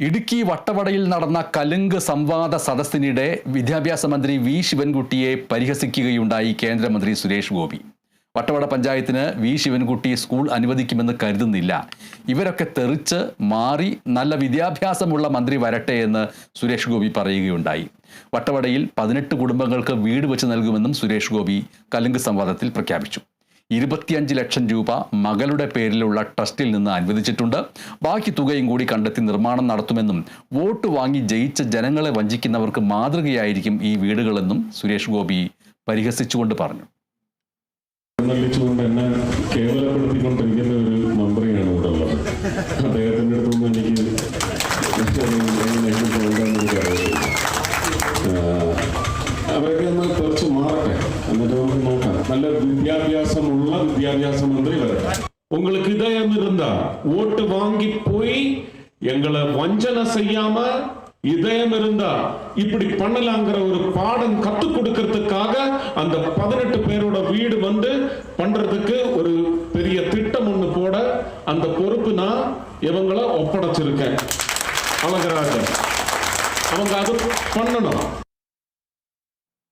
ഇടുക്കി വട്ടവടയിൽ നടന്ന കലുങ്ക് സംവാദ സദസ്സിനിടെ വിദ്യാഭ്യാസ മന്ത്രി വി ശിവൻകുട്ടിയെ പരിഹസിക്കുകയുണ്ടായി കേന്ദ്രമന്ത്രി സുരേഷ് ഗോപി. വട്ടവട പഞ്ചായത്തിന് വി ശിവൻകുട്ടി സ്കൂൾ അനുവദിക്കുമെന്ന് കരുതുന്നില്ല. ഇവരൊക്കെ തെറിച്ച് മാറി നല്ല വിദ്യാഭ്യാസമുള്ള മന്ത്രി വരട്ടെ എന്ന് സുരേഷ് ഗോപി പറയുകയുണ്ടായി. വട്ടവടയിൽ പതിനെട്ട് കുടുംബങ്ങൾക്ക് വീട് വെച്ച് നൽകുമെന്നും സുരേഷ് ഗോപി കലുങ്ക് സംവാദത്തിൽ പ്രഖ്യാപിച്ചു. ഇരുപത്തിയഞ്ച് ലക്ഷം രൂപ മകളുടെ പേരിലുള്ള ട്രസ്റ്റിൽ നിന്ന് അനുവദിച്ചിട്ടുണ്ട്. ബാക്കി തുകയും കൂടി കണ്ടെത്തി നിർമ്മാണം നടത്തുമെന്നും വോട്ട് വാങ്ങി ജയിച്ച ജനങ്ങളെ വഞ്ചിക്കുന്നവർക്ക് മാതൃകയായിരിക്കും ഈ വീടുകളെന്നും സുരേഷ് ഗോപി പരിഹസിച്ചുകൊണ്ട് പറഞ്ഞു. ഒരു അദ്ദേഹത്തിന്റെ അടുത്തൊന്നും എനിക്ക് കുറച്ച് മാറട്ടെ എന്നിട്ട് നമുക്ക് നോക്കാം നല്ല വിദ്യാഭ്യാസമുള്ള വിദ്യാഭ്യാസ മന്ത്രി വരട്ടെ உங்களுக்கு இதயம் இருந்தா ஓட்டு வாங்கி போய் எங்களை வஞ்சனை செய்யாம இதயம் இருந்தா இப்படி பண்ணலாங்கிற ஒரு பாடம் கத்து கொடுக்கறதுக்காக அந்த பதினெட்டு பேரோட வீடு வந்து பண்றதுக்கு ஒரு பெரிய திட்டம் ஒண்ணு போட அந்த பொறுப்பு நான் இவங்கள ஒப்படைச்சிருக்கேன் அழகராஜன் அவங்க அது பண்ணணும்